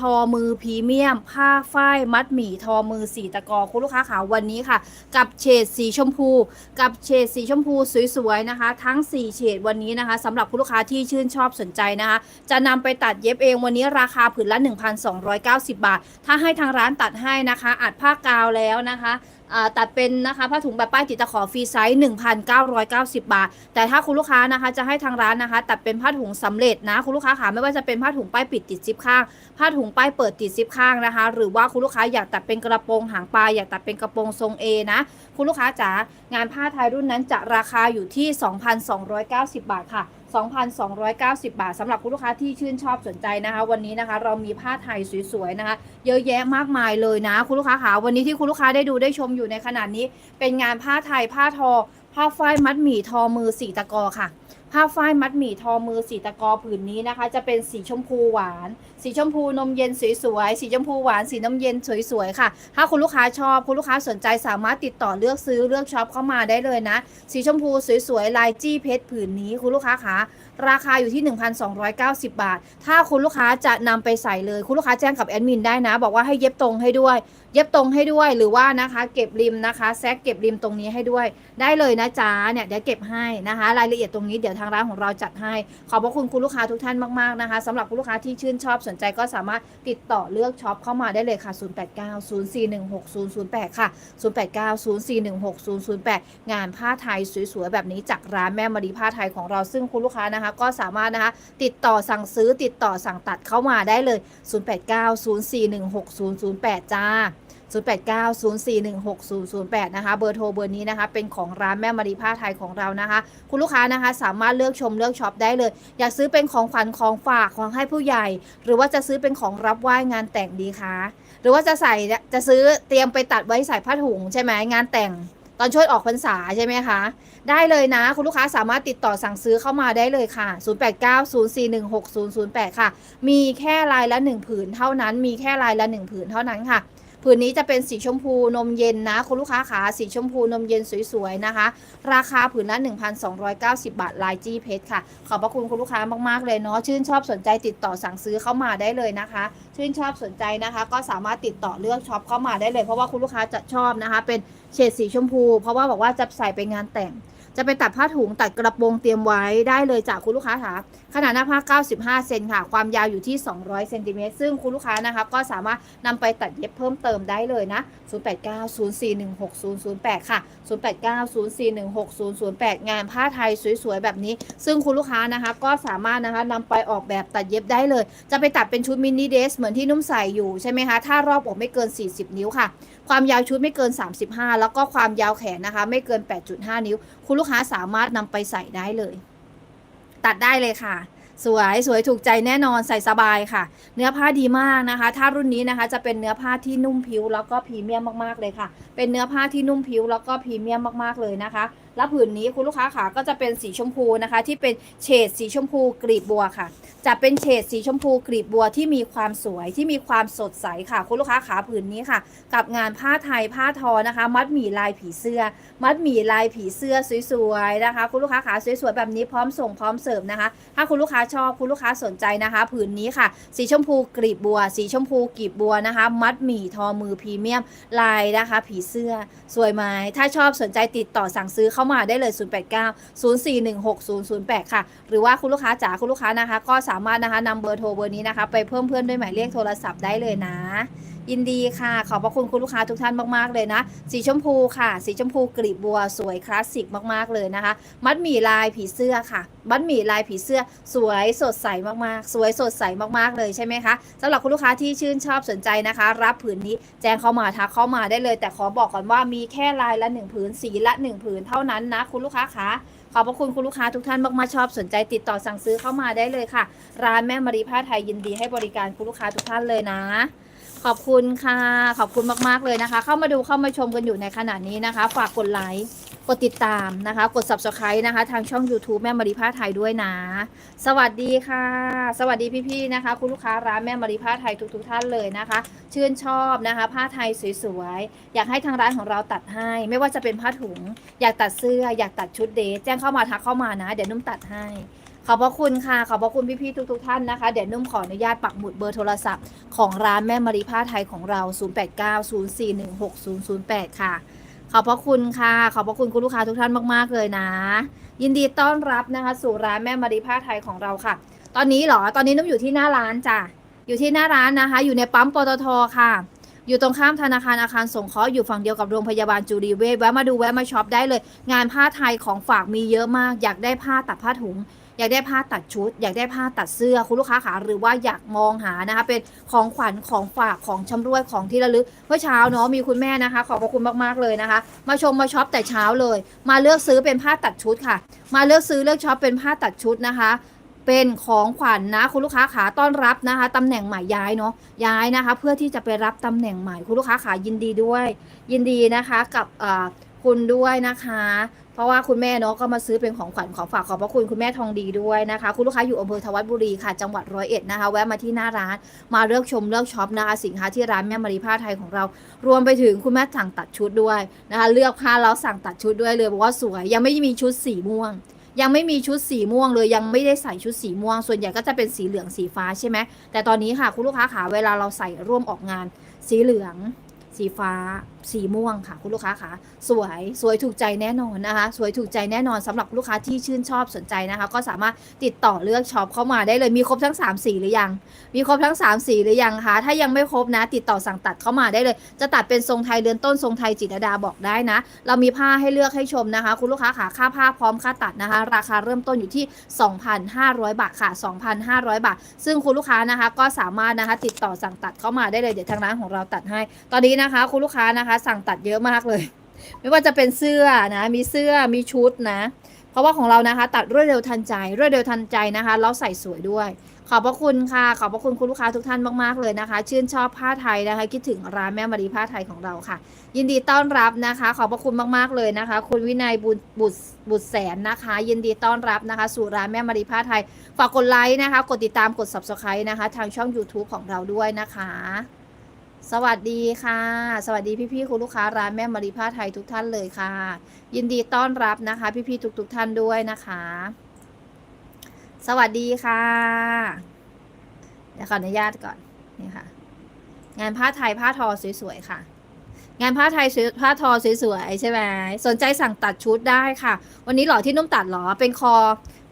ทอมือพรีเมียม ผ้าฝ้ายมัดหมี่ทอมือสีตะกอคุณลูกค้าขาวันนี้ค่ะ กับเฉดสีชมพู กับเฉดสีชมพูสวยๆนะคะ ทั้ง 4 เฉดวันนี้นะคะสำหรับคุณลูกค้าที่ชื่นชอบสนใจนะคะ จะนำไปตัดเย็บเองวันนี้ราคาผืนละ 1,290 บาท ถ้าให้ทางร้านตัดให้นะคะอัดผ้ากาวแล้วนะคะ ตัดเป็นนะคะผ้าถุงแบบป้ายติดตะขอฟรีไซส์1,990 บาท แต่ถ้าคุณลูกค้านะคะจะให้ทางร้านนะคะ ตัดเป็นผ้าถุงสำเร็จนะคุณลูกค้าขาไม่ว่าจะเป็นผ้าถุงป้ายปิดติดซิปข้าง ผ้าถุงป้ายเปิดติดซิปข้างนะคะ หรือว่าคุณลูกค้าอยากตัดเป็นกระโปรงหางปลายอยากตัดเป็นกระโปรงทรง A นะคุณลูกค้าจ๋างานผ้าไทยรุ่นนั้นจะราคาอยู่ที่ 2,290 บาทค่ะ 2,290 บาทสำหรับคุณลูกค้าที่ชื่นชอบสนใจนะคะ วันนี้นะคะ เรามีผ้าไทยสวยๆนะคะ เยอะแยะมากมายเลยนะ คุณลูกค้าขาวันนี้ที่คุณลูกค้าได้ดูได้ชมอยู่ในขณะนี้ เป็นงานผ้าไทยผ้าทอ ผ้าฝ้ายมัดหมี่ทอมือสีตะกอค่ะ ผ้าฝ้ายมัดหมี่ทอมือสีตะกอผืนนี้นะคะ จะเป็นสีชมพูหวาน สีชมพูนมเย็นสวยๆสีชมพูหวานสีน้ำเย็นสวยๆค่ะ ถ้าคุณลูกค้าชอบคุณลูกค้าสนใจสามารถติดต่อเลือกซื้อเลือกช็อปเข้ามาได้เลยนะ สีชมพูสวยๆลายจี้เพชรผืนนี้คุณลูกค้าคะราคาอยู่ที่ 1,290 บาท ถ้าคุณลูกค้าจะนำไปใส่เลย คุณลูกค้าแจ้งกับแอดมินได้นะ บอกว่าให้เย็บตรงให้ด้วย เย็บตรงให้ด้วยหรือว่านะคะเก็บริมนะคะแซกเก็บริมตรงนี้ให้ด้วย ได้เลยนะจ๊ะเนี่ยเดี๋ยวเก็บให้นะคะ รายละเอียดตรงนี้เดี๋ยวทางร้านของเราจัดให้ ขอบพระคุณคุณลูกค้าทุกท่านมากๆนะคะสำหรับคุณลูกค้าที่ชื่นชอบสนใจก็สามารถติดต่อเลือกช็อปเข้ามาได้เลยค่ะ 0890416008 ค่ะ 0890416008 งานผ้าไทยสวยๆแบบนี้จากร้านแม่มารีผ้าไทยของเราซึ่งคุณลูกค้านะคะ ก็สามารถนะคะติดต่อสั่งซื้อติดต่อสั่งตัดเข้ามาได้เลย 0890416008 จ้า 0890416008 นะคะ เบอร์โทรเบอร์นี้นะคะ เป็นของร้านแม่มารีผ้าไทยของเรานะคะ คุณลูกค้านะคะ สามารถเลือกชมเลือกช็อปได้เลย อยากซื้อเป็นของขวัญของฝากของให้ผู้ใหญ่ หรือว่าจะซื้อเป็นของรับไหว้งานแต่งดีคะหรือว่าจะใส่จะซื้อเตรียมไปตัดไว้ใส่ผ้าถุงใช่ไหมงานแต่งตอนช่วยออกพรรษาใช่ไหมคะ ได้เลยนะ คุณลูกค้าสามารถติดต่อสั่งซื้อเข้ามาได้เลยค่ะ 0890416008 ค่ะ มีแค่ลายละ 1 ผืนเท่านั้น มีแค่ลายละ 1 ผืนเท่านั้นค่ะ ผืนนี้จะเป็นสีชมพูนมเย็นนะคุณลูกค้าขาสีชมพูนมเย็นสวยๆนะคะ ราคาผืนละ 1,290 บาทลายจี้เพชรค่ะ ขอบพระคุณคุณลูกค้ามากๆเลยเนาะชื่นชอบสนใจติดต่อสั่งซื้อเข้ามาได้เลยนะคะ ชื่นชอบสนใจนะคะ ก็สามารถติดต่อเลือกช็อปเข้ามาได้เลย เพราะว่าคุณลูกค้าจะชอบนะคะ เป็นเฉดสีชมพู เพราะว่าบอกว่าจะใส่ไปงานแต่ง จะไปตัดผ้าถุงตัดกระโปรงเตรียมไว้ได้เลยจากคุณลูกค้าค่ะขนาดหน้าผ้า 95 เซนค่ะ ความยาวอยู่ที่ 200 เซนติเมตร ซึ่งคุณลูกค้านะคะก็สามารถนำไปตัดเย็บเพิ่มเติมได้เลยนะ 0890416008 ค่ะ 0890416008 งานผ้าไทยสวยๆ แบบนี้ ซึ่งคุณลูกค้านะคะก็สามารถนะคะนำไปออกแบบตัดเย็บได้เลย จะไปตัดเป็นชุดมินิเดสเหมือนที่นุ่มใส่อยู่ใช่ไหมคะ ถ้ารอบอกไม่เกิน 40 นิ้วค่ะ ความยาวชุดไม่เกิน 35 แล้วก็ความยาวแขนนะคะ ไม่เกิน 8.5 นิ้ว คุณลูกค้าสามารถนำไปใส่ได้เลย ตัดได้เลยค่ะ สวยสวยถูกใจแน่นอนใส่สบายค่ะ เนื้อผ้าดีมากนะคะ ถ้ารุ่นนี้นะคะ จะเป็นเนื้อผ้าที่นุ่มผิวแล้วก็พรีเมียมมากๆเลยค่ะ เป็นเนื้อผ้าที่นุ่มผิวแล้วก็พรีเมียมมากๆเลยนะคะ และผืนนี้คุณลูกค้าขาก็จะเป็นสีชมพูนะคะ ที่เป็นเฉดสีชมพูกลีบบัวค่ะ จะเป็นเฉดสีชมพูกลีบบัวที่มีความสวยที่มีความสดใสค่ะ คุณลูกค้าขาผืนนี้ค่ะ กับงานผ้าไทยผ้าทอนะคะ มัดหมี่ลายผีเสื้อ มัดหมี่ลายผีเสื้อสวยๆนะคะ คุณลูกค้าขาสวยๆแบบนี้พร้อมส่งพร้อมเสิร์ฟนะคะ ถ้าคุณลูกค้าชอบคุณลูกค้าสนใจนะคะ ผืนนี้ค่ะ สีชมพูกลีบบัว สีชมพูกลีบบัวนะคะ มัดหมี่ทอมือพรีเมียมลายนะคะ ผีเสื้อสวยไหมถ้าชอบสนใจติดต่อสั่งซื้อเข้ามาได้เลย 089 0416 008 ค่ะ หรือว่าคุณลูกค้าจ๋าคุณลูกค้านะคะ ก็สามารถนะคะนำเบอร์โทรเบอร์นี้นะคะ ไปเพิ่มเพื่อนด้วยหมายเลขโทรศัพท์ได้เลยนะ ยินดีค่ะ ขอบพระคุณคุณลูกค้าทุกท่านมากๆเลยนะ สีชมพูค่ะ สีชมพูกลีบบัวสวยคลาสสิกมากๆเลยนะคะ มัดหมี่ลายผีเสื้อค่ะ มัดหมี่ลายผีเสื้อสวยสดใสมากๆ สวยสดใสมากๆเลยใช่ไหมคะสำหรับคุณลูกค้าที่ชื่นชอบสนใจนะคะ รับผืนนี้แจ้งเข้ามาทักเข้ามาได้เลย แต่ขอบอกก่อนว่ามีแค่ลายละหนึ่งผืนสีละหนึ่งผืนเท่านั้นนะ คุณลูกค้าคะขอบพระคุณคุณลูกค้าทุกท่านมากๆชอบสนใจติดต่อสั่งซื้อเข้ามาได้เลยค่ะ ร้านแม่มารีผ้าไทยยินดีให้บริการคุณลูกค้าทุกท่านเลยนะ ขอบคุณค่ะ ขอบคุณมากๆเลยนะคะ เข้ามาดูเข้ามาชมกันอยู่ในขณะนี้นะคะ ฝากกดไลค์กดติดตามนะคะ กด subscribe นะคะ ทางช่อง YouTube แม่มารีผ้าไทยด้วยนะ สวัสดีค่ะ สวัสดีพี่ๆนะคะ คุณลูกค้าร้านแม่มารีผ้าไทยทุกๆท่านเลยนะคะ ชื่นชอบนะคะ ผ้าไทยสวยๆ อยากให้ทางร้านของเราตัดให้ ไม่ว่าจะเป็นผ้าถุง อยากตัดเสื้อ อยากตัดชุดเดทแจ้งเข้ามาทักเข้ามานะ เดี๋ยวนุ่มตัดให้ ขอบพระคุณค่ะ ขอบพระคุณพี่ๆทุกๆท่านนะคะ เดี๋ยวนุ่มขออนุญาตปักหมุดเบอร์โทรศัพท์ของร้านแม่มารีผ้าไทยของเรา 0890416008 ค่ะ ขอบพระคุณค่ะ ขอบพระคุณคุณลูกค้าทุกท่านมากๆเลยนะ ยินดีต้อนรับนะคะสู่ร้านแม่มารีผ้าไทยของเราค่ะ ตอนนี้เหรอ ตอนนี้นุ่มอยู่ที่หน้าร้านจ้ะ อยู่ที่หน้าร้านนะคะ อยู่ในปั๊มปตทค่ะ อยู่ตรงข้ามธนาคารอาคารสงเคราะห์อยู่ฝั่งเดียวกับโรงพยาบาลจุรีเวชแวะมาดูแวะมาช็อปได้เลย งานผ้าไทยของฝากมีเยอะมาก อยากได้ผ้าตัดผ้าถุง อยากได้ผ้าตัดชุด อยากได้ผ้าตัดเสื้อคุณลูกค้าขาหรือว่าอยากมองหานะคะเป็นของขวัญของฝากของชำรวยของที่ระลึกเมื่อเช้าเนาะมีคุณแม่นะคะ ขอบพระคุณมากๆเลยนะคะ มาชมมาช็อปแต่เช้าเลย มาเลือกซื้อเป็นผ้าตัดชุดค่ะ มาเลือกซื้อเลือกช็อปเป็นผ้าตัดชุดนะคะเป็นของขวัญนะคุณลูกค้าขาต้อนรับนะคะตำแหน่งใหม่ย้ายเนาะย้ายนะคะ เพื่อที่จะไปรับตำแหน่งใหม่คุณลูกค้าขายินดีด้วย ยินดีนะคะกับคุณด้วยนะคะ เพราะว่าคุณแม่เนาะก็มาซื้อเป็นของขวัญของฝากขอบพระคุณคุณแม่ทองดีด้วยนะคะ คุณลูกค้าอยู่อำเภอทวัดบุรีค่ะจังหวัดร้อยเอ็ดนะคะแวะมาที่หน้าร้าน มาเลือกชมเลือกช็อปนะคะสินค้าที่ร้านแม่มารีผ้าไทยของเรา รวมไปถึงคุณแม่สั่งตัดชุดด้วยนะคะเลือกผ้าแล้วสั่งตัดชุดด้วยเลยบอกว่าสวยยังไม่มีชุดสีม่วงยังไม่มีชุดสีม่วงเลยยังไม่ได้ใส่ชุดสีม่วง ส่วนใหญ่ก็จะเป็นสีเหลืองสีฟ้าใช่ไหมแต่ตอนนี้ค่ะคุณลูกค้าขาเวลาเราใส่ร่วมออกงาน สีเหลือง สีฟ้า สีม่วงค่ะ คุณลูกค้าขาสวยสวยถูกใจแน่นอนนะคะ สวยถูกใจแน่นอนสำหรับลูกค้าที่ชื่นชอบสนใจนะคะ ก็สามารถติดต่อเลือกช็อปเข้ามาได้เลยมีครบทั้ง 3 สีหรือยัง มีครบทั้ง 3 สีหรือยังคะถ้ายังไม่ครบนะ ติดต่อสั่งตัดเข้ามาได้เลย จะตัดเป็นทรงไทยเรือนต้นทรงไทยจิตรดาบอกได้นะ เรามีผ้าให้เลือกให้ชมนะคะ คุณลูกค้าขาค่าผ้าพร้อมค่าตัดนะคะ ราคาเริ่มต้นอยู่ที่ 2,500 บาทค่ะ 2,500 บาท ซึ่งคุณลูกค้านะคะก็สามารถนะคะติดต่อสั่งตัดเข้ามาได้เลยเดี๋ยวทางร้านของเราตัดให้ ตอนนี้นะคะ คุณลูกค้านะคะสั่งตัดเยอะมากเลย ไม่ว่าจะเป็นเสื้อนะ มีเสื้อมีชุดนะ เพราะว่าของเรานะคะ ตัดรวดเร็วทันใจรวดเร็วทันใจนะคะแล้วใส่สวยด้วย ขอบพระคุณค่ะ ขอบพระคุณคุณลูกค้าทุกท่านมากๆเลยนะคะ ชื่นชอบผ้าไทยนะคะ คิดถึงร้านแม่มารีผ้าไทยของเราค่ะ ยินดีต้อนรับนะคะ ขอบพระคุณมากๆเลยนะคะ คุณวินัยบุญบุตรบุตรแสนนะคะ ยินดีต้อนรับนะคะ สู่ร้านแม่มารีผ้าไทย ฝากกดไลค์นะคะ กดติดตามกด subscribe นะคะ ทางช่อง YouTube ของเราด้วยนะคะ สวัสดีค่ะ สวัสดีพี่ๆคุณลูกค้าร้านแม่มารีผ้าไทยทุกท่านเลยค่ะ ยินดีต้อนรับนะคะ พี่ๆทุกๆท่านด้วยนะคะ สวัสดีค่ะเดี๋ยวขออนุญาตก่อนนี่ค่ะ งานผ้าไทยผ้าทอสวยๆค่ะ งานผ้าไทยผ้าทอสวยๆใช่ไหมสนใจสั่งตัดชุดได้ค่ะ วันนี้หล่อที่นุ่มตัดหรอเป็นคอ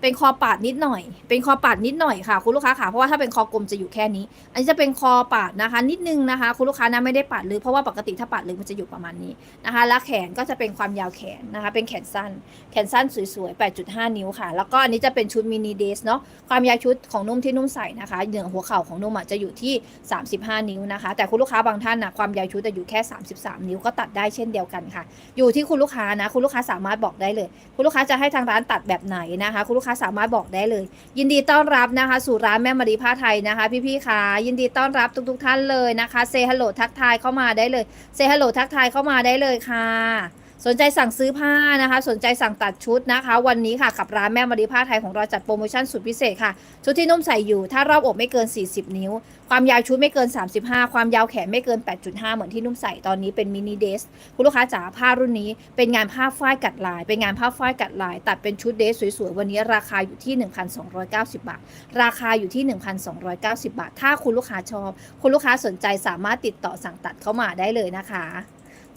เป็นคอปาดนิดหน่อย เป็นคอปาดนิดหน่อยค่ะ คุณลูกค้าค่ะเพราะว่าถ้าเป็นคอกลมจะอยู่แค่นี้ อันนี้จะเป็นคอปาดนะคะ นิดนึงนะคะ คุณลูกค้านะไม่ได้ปาดลึกเพราะว่าปกติถ้าปาดลึกมันจะอยู่ประมาณนี้นะคะ แล้วแขนก็จะเป็นความยาวแขนนะคะ เป็นแขนสั้น แขนสั้นสวยๆ 8.5 นิ้วค่ะ แล้วก็อันนี้จะเป็นชุดมินิเดสเนาะความยาวชุดของนุ่มที่นุ่มใส่นะคะเหนือหัวเข่าของนุ่มจะอยู่ที่ 35 นิ้วนะคะ แต่คุณลูกค้าบางท่านนะความยาวชุดจะอยู่แค่ 33 นิ้วก็ตัดได้เช่นเดียวกันค่ะ อยู่ที่คุณลูกค้านะคุณลูกค้าสามารถบอกได้เลย คุณลูกค้าจะให้ทางร้านตัดแบบไหนนะคะคุณลูกค้าสามารถบอกได้เลย ยินดีต้อนรับนะคะ สู่ร้านแม่มารีผ้าไทยนะคะ พี่ๆค่ะยินดีต้อนรับทุกๆท่านเลยนะคะเซฮัลโหลทักทายเข้ามาได้เลยเซฮัลโหลทักทายเข้ามาได้เลยค่ะ สนใจสั่งซื้อผ้านะคะ สนใจสั่งตัดชุดนะคะ วันนี้ค่ะกับร้านแม่มารีผ้าไทยของเราจัดโปรโมชั่นสุดพิเศษค่ะ ชุดที่นุ่มใส่อยู่ ถ้ารอบอกไม่เกิน 40 นิ้ว ความยาวชุดไม่เกิน 35 ความยาวแขนไม่เกิน 8.5 เหมือนที่นุ่มใส่ตอนนี้เป็นมินิเดสคุณลูกค้าจ๋าผ้ารุ่นนี้ เป็นงานผ้าฝ้ายกัดลาย เป็นงานผ้าฝ้ายกัดลาย ตัดเป็นชุดเดสสวยๆวันนี้ราคาอยู่ที่ 1,290 บาท ราคาอยู่ที่ 1,290 บาท ถ้าคุณลูกค้าชอบ คุณลูกค้าสนใจสามารถติดต่อสั่งตัดเข้ามาได้เลยนะคะ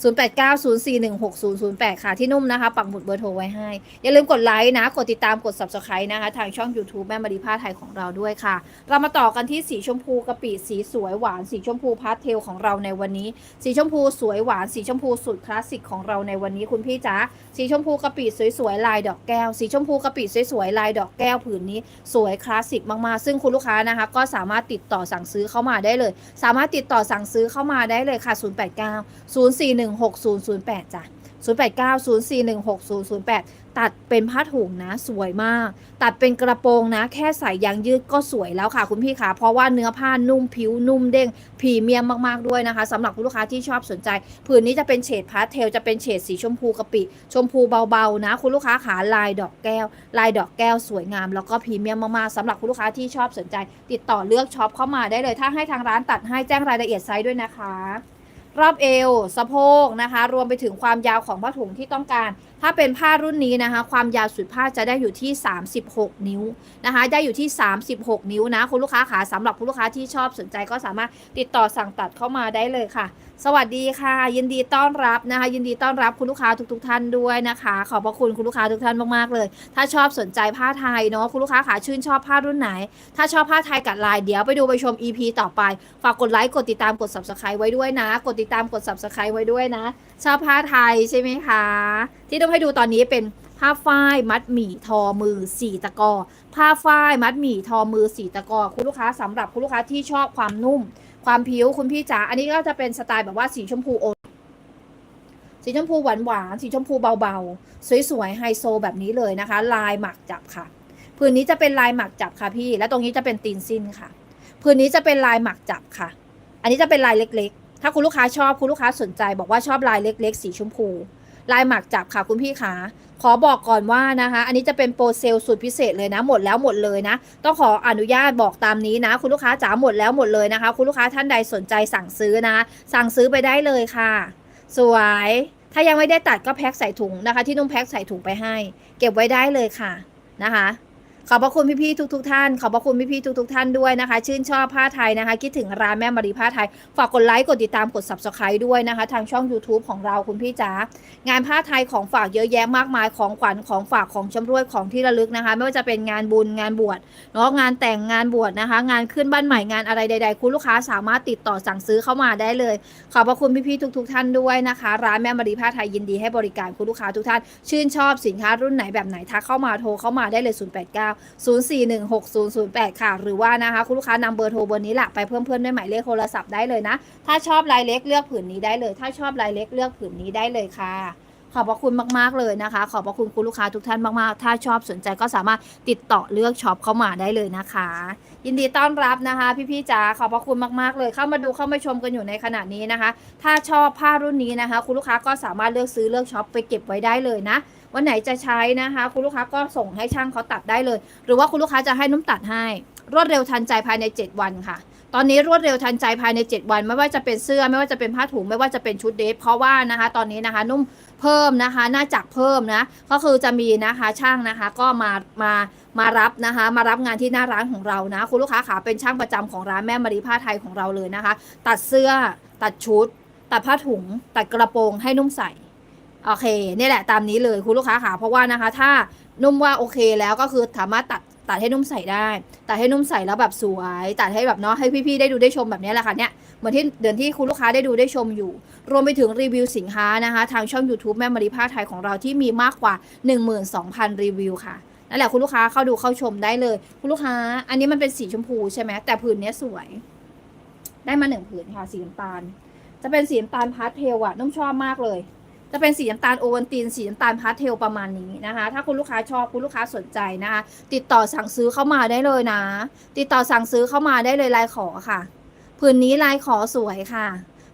0890416008 ค่ะ ที่นุ่มนะคะ ปักหมุดเบอร์โทรไว้ให้ อย่าลืมกดไลค์นะ กดติดตามกด subscribe นะคะ ทางช่อง YouTube แม่มารีผ้าไทยของเราด้วยค่ะ เรามาต่อกันที่สีชมพูกะปิสีสวยหวานสีชมพูพาสเทลของเราในวันนี้ สีชมพูสวยหวานสีชมพูสุดคลาสสิกของเราในวันนี้คุณพี่จ๋าสีชมพูกะปิสวยๆลายดอกแก้ว สีชมพูกะปิสวยๆลายดอกแก้วผืนนี้สวยคลาสสิกมากๆ ซึ่งคุณลูกค้านะคะ ก็สามารถติดต่อสั่งซื้อเข้ามาได้เลย สามารถติดต่อสั่งซื้อเข้ามาได้เลยค่ะ 089041 0416008จ้ะ089 0416008 ตัดเป็นผ้าถุงนะ สวยมาก ตัดเป็นกระโปรงนะ แค่ใส่ยางยืดก็สวยแล้วค่ะ คุณพี่คะเพราะว่าเนื้อผ้านุ่มผิวนุ่มเด้งพรีเมียมมากๆด้วยนะคะสำหรับคุณลูกค้าที่ชอบสนใจ ผืนนี้จะเป็นเฉดพาสเทลจะเป็นเฉดสีชมพูกะปิ ชมพูเบาๆนะ คุณลูกค้าขาลายดอกแก้ว ลายดอกแก้วสวยงาม แล้วก็พรีเมียมมากๆสำหรับคุณลูกค้าที่ชอบสนใจ ติดต่อเลือกช็อปเข้ามาได้เลย ถ้าให้ทางร้านตัดให้แจ้งรายละเอียดไซส์ด้วยนะคะ รอบเอวสะโพกนะคะ รวมไปถึงความยาวของผ้าถุงที่ต้องการ ถ้าเป็นผ้ารุ่นนี้นะคะ ความยาวสุดผ้าจะได้อยู่ที่ 36 นิ้วนะคะ ได้อยู่ที่ 36 นิ้วนะ คุณลูกค้าขาสำหรับคุณลูกค้าที่ชอบสนใจก็สามารถติดต่อสั่งตัดเข้ามาได้เลยค่ะ สวัสดีค่ะ ยินดีต้อนรับนะคะ ยินดีต้อนรับคุณลูกค้าทุกๆทท่านด้วยนะคะ ขอบพระคุณคุณลูกค้าทุกท่านมากๆเลย ถ้าชอบสนใจผ้าไทยเนาะคุณลูกค้าขาชื่นชอบผ้ารุ่นไหน ถ้าชอบผ้าไทยกัดลายเดี๋ยวไปดูไปชม EP ต่อไป ฝากกดไลค์กดติดตามกด subscribe ไว้ด้วยนะ กดติดตามกด subscribe ไว้ด้วยนะ ชอบผ้าไทยใช่ไหมคะ ที่ต้องให้ดูตอนนี้เป็นผ้าฝ้ายมัดหมี่ทอมือสี่ตะกอผ้าฝ้ายมัดหมี่ทอมือสี่ตะกอคุณลูกค้าสำหรับคุณลูกค้าที่ชอบความนุ่ม ความผิวคุณพี่จ๋าอันนี้ก็จะเป็นสไตล์แบบว่าสีชมพูโอสีชมพูหวานหวานสีชมพูเบาๆ สวยๆไฮโซแบบนี้เลยนะคะ ลายหมักจับค่ะพื้นนี้จะเป็นลายหมักจับค่ะพี่ และตรงนี้จะเป็นตีนสิ้นค่ะพื้นนี้จะเป็นลายหมักจับค่ะ อันนี้จะเป็นลายเล็ก ๆ ถ้าคุณลูกค้าชอบคุณลูกค้าสนใจ บอกว่าชอบลายเล็ก ๆ สีชมพู ลายหมักจับค่ะคุณพี่ขา ขอบอกก่อนว่านะคะ อันนี้จะเป็นโปรเซลสุดพิเศษเลยนะ หมดแล้วหมดเลยนะ ต้องขออนุญาตบอกตามนี้นะ คุณลูกค้าจ๋าหมดแล้วหมดเลยนะคะ คุณลูกค้าท่านใดสนใจสั่งซื้อนะ สั่งซื้อไปได้เลยค่ะ สวย ถ้ายังไม่ได้ตัดก็แพ็คใส่ถุงนะคะ ที่นุ่มแพ็คใส่ถุงไปให้ เก็บไว้ได้เลยค่ะนะคะ ขอบพระคุณพี่ๆทุกๆท่าน ขอบพระคุณพี่ๆทุกๆท่านด้วยนะคะ ชื่นชอบผ้าไทยนะคะ คิดถึงร้านแม่มารีผ้าไทย ฝากกดไลค์ กดติดตาม กด subscribe ด้วยนะคะ ทางช่อง YouTube ของเราคุณพี่จ๋า งานผ้าไทยของฝากเยอะแยะมากมาย ของขวัญ ของฝาก ของชำร่วย ของที่ระลึกนะคะ ไม่ว่าจะเป็นงานบุญ งานบวช เนาะ งานแต่ง งานบวชนะคะ งานขึ้นบ้านใหม่ งานอะไรใด ๆ คุณลูกค้าสามารถติดต่อสั่งซื้อเข้ามาได้เลย ขอบพระคุณพี่ๆทุก ๆ ท่านด้วยนะคะ ร้านแม่มารีผ้าไทยยินดีให้บริการคุณลูกค้าทุกท่าน ชื่นชอบสินค้ารุ่นไหนแบบไหนทักเข้ามา โทรเข้ามาได้เลย 089 041 6008 ค่ะ หรือว่านะคะคุณลูกค้านำเบอร์โทรเบอร์นี้แหละไปเพิ่มเพื่อนด้วยหมายเลขโทรศัพท์ได้เลยนะ ถ้าชอบลายเล็กเลือกผืนนี้ได้เลย ถ้าชอบลายเล็กเลือกผืนนี้ได้เลยค่ะขอบพระคุณมาก ๆ เลยนะคะ ขอบพระคุณคุณลูกค้าทุกท่านมาก ๆ ถ้าชอบสนใจก็สามารถติดต่อเลือกช็อปเข้ามาได้เลยนะคะ ยินดีต้อนรับนะคะ พี่ๆจ๋าขอบพระคุณมาก ๆ เลยเข้ามาดูเข้ามาชมกันอยู่ในขณะนี้นะคะ ถ้าชอบผ้ารุ่นนี้นะคะ คุณลูกค้าก็สามารถเลือกซื้อเลือกช็อปไปเก็บไว้ได้เลยนะ วันไหนจะใช้นะคะ คุณลูกค้าก็ส่งให้ช่างเขาตัดได้เลย หรือว่าคุณลูกค้าจะให้นุ่มตัดให้ รวดเร็วทันใจภายใน 7 วันค่ะ ตอนนี้รวดเร็วทันใจภายใน 7 วัน ไม่ว่าจะเป็นเสื้อ ไม่ว่าจะเป็นผ้าถุงไม่ว่าจะเป็นชุดเดรสเพราะว่านะคะ ตอนนี้นะคะ นุ่มเพิ่มนะคะ น่าจักเพิ่มนะ ก็คือจะมีนะคะช่างนะคะ ก็มามามารับนะคะมารับงานที่หน้าร้านของเรานะ คุณลูกค้าขาเป็นช่างประจำของร้านแม่มารีผ้าไทยของเราเลยนะคะ ตัดเสื้อตัดชุด ตัดผ้าถุง ตัดกระโปรงให้นุ่มใส่ โอเคนี่แหละตามนี้เลยคุณลูกค้าค่ะเพราะว่านะคะ ถ้านุ่มว่าโอเคแล้วก็คือสามารถตัดตัดให้นุ่มใส่ได้ตัดให้นุ่มใส่แล้วแบบสวยตัดให้แบบเนาะให้พี่ๆได้ดูได้ชมแบบนี้แหละค่ะเนี่ยเหมือนที่เดือนที่คุณลูกค้าได้ดูได้ชมอยู่ รวมไปถึงรีวิวสินค้านะคะ ทางช่อง YouTube แม่มารีผ้าไทยของเราที่มีมากกว่า 12,000 รีวิวค่ะนั่นแหละคุณลูกค้าเข้าดูเข้าชมได้เลย คุณลูกค้า อันนี้มันเป็นสีชมพูใช่ไหมแต่ผืนนี้สวย ได้มาหนึ่งผืนค่ะสีน้ำตาล จะเป็นสีน้ำตาลพาสเทลอะนุ่มชอบมากเลย จะเป็นสีน้ำตาลโอวัลตินสีน้ำตาลพาสเทลประมาณนี้นะคะ ถ้าคุณลูกค้าชอบคุณลูกค้าสนใจนะคะ ติดต่อสั่งซื้อเข้ามาได้เลยนะ ติดต่อสั่งซื้อเข้ามาได้เลยลายขอค่ะผืนนี้ลายขอสวยค่ะ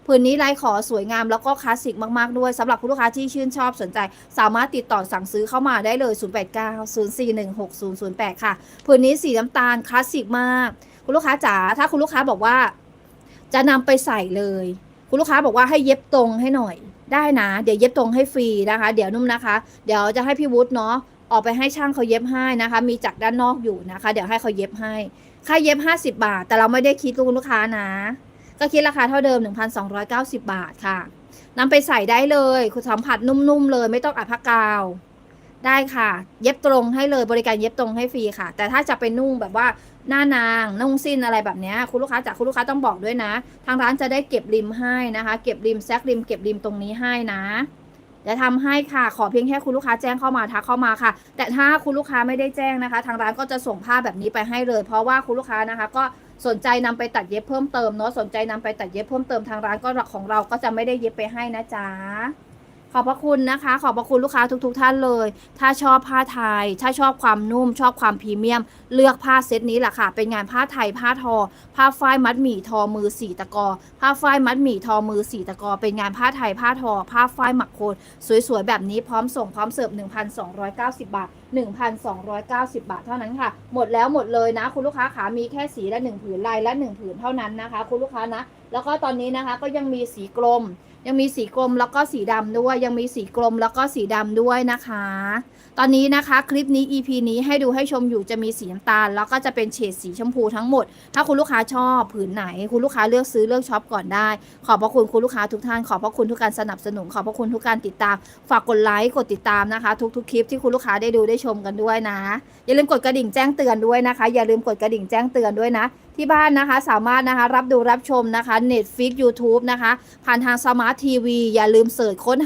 ผืนนี้ลายขอสวยงามแล้วก็คลาสสิกมากๆด้วยสำหรับคุณลูกค้าที่ชื่นชอบสนใจ สามารถติดต่อสั่งซื้อเข้ามาได้เลย 0890416008 ค่ะผืนนี้สีน้ำตาลคลาสสิกมาก คุณลูกค้าจ๋าถ้าคุณลูกค้าบอกว่า จะนำไปใส่เลย คุณลูกค้าบอกว่าให้เย็บตรงให้หน่อย ได้นะ เดี๋ยวเย็บตรงให้ฟรีนะคะ เดี๋ยวนุ่มนะคะ เดี๋ยวจะให้พี่วุฒิเนาะออกไปให้ช่างเขาเย็บให้นะคะ มีจากด้านนอกอยู่นะคะ เดี๋ยวให้เขาเย็บให้ค่าเย็บ 50 บาท แต่เราไม่ได้คิดคุณลูกค้านะ ก็คิดราคาเท่าเดิม 1,290 บาทค่ะนำไปใส่ได้เลยคุณสัมผัสนุ่มๆเลย ไม่ต้องอัดผ้ากาว ได้ค่ะ เย็บตรงให้เลยบริการเย็บตรงให้ฟรีค่ะ แต่ถ้าจะไปนุ่งแบบว่าหน้านางนุ่งสิ้นอะไรแบบนี้คุณลูกค้าจากคุณลูกค้าต้องบอกด้วยนะ ทางร้านจะได้เก็บริมให้นะคะ เก็บริมแซกริม เก็บริมตรงนี้ให้นะจะทำให้ค่ะขอเพียงแค่คุณลูกค้าแจ้งเข้ามาทักเข้ามาค่ะ แต่ถ้าคุณลูกค้าไม่ได้แจ้งนะคะ ทางร้านก็จะส่งผ้าแบบนี้ไปให้เลย เพราะว่าคุณลูกค้านะคะ ก็สนใจนำไปตัดเย็บเพิ่มเติมเนาะสนใจนำไปตัดเย็บเพิ่มเติมทางร้านก็ของเราก็จะไม่ได้เย็บไปให้นะจ๊ะ ขอบพระคุณนะคะ ขอบพระคุณลูกค้าทุกๆทท่านเลย ถ้าชอบผ้าไทย ถ้าชอบความนุ่ม ชอบความพรีเมียม เลือกผ้าเซตนี้แหละค่ะ เป็นงานผ้าไทย ผ้าทอ ผ้าฝ้ายมัดหมี่ทอมือสีตะกอ ผ้าฝ้ายมัดหมี่ทอมือสีตะกอ เป็นงานผ้าไทย ผ้าทอ ผ้าฝ้ายหมักโคนสวยๆ แบบนี้พร้อมส่งพร้อมเสิร์ฟ1,290 บาท 1,290 บาทเท่านั้นค่ะ หมดแล้วหมดเลยนะ คุณลูกค้าขามีแค่สีละหนึ่งผืนลายละหนึ่งผืนเท่านั้นนะคะ คุณลูกค้านะ แล้วก็ตอนนี้นะคะก็ยังมีสีกลม ยังมีสีกรมแล้วก็สีดำด้วย ยังมีสีกรมแล้วก็สีดำด้วยนะคะ ตอนนี้นะคะคลิปนี้ EP นี้ให้ดูให้ชมอยู่จะมีสีน้ำตาล แล้วก็จะเป็นเฉดสีชมพูทั้งหมด ถ้าคุณลูกค้าชอบผืนไหน คุณลูกค้าเลือกซื้อเลือกช็อปก่อนได้ ขอบพระคุณคุณลูกค้าทุกท่าน ขอบพระคุณทุกการสนับสนุน ขอบพระคุณทุกการติดตาม ฝากกดไลค์กดติดตามนะคะ ทุกๆคลิปที่คุณลูกค้าได้ดูได้ชมกันด้วยนะ อย่าลืมกดกระดิ่งแจ้งเตือนด้วยนะคะ อย่าลืมกดกระดิ่งแจ้งเตือนด้วยนะ ที่บ้านนะคะสามารถนะคะรับดูรับชมนะคะ Netflix YouTube นะคะ ผ่านทางสมาร์ททีวีอย่าลืมเสิร์ชค้นหา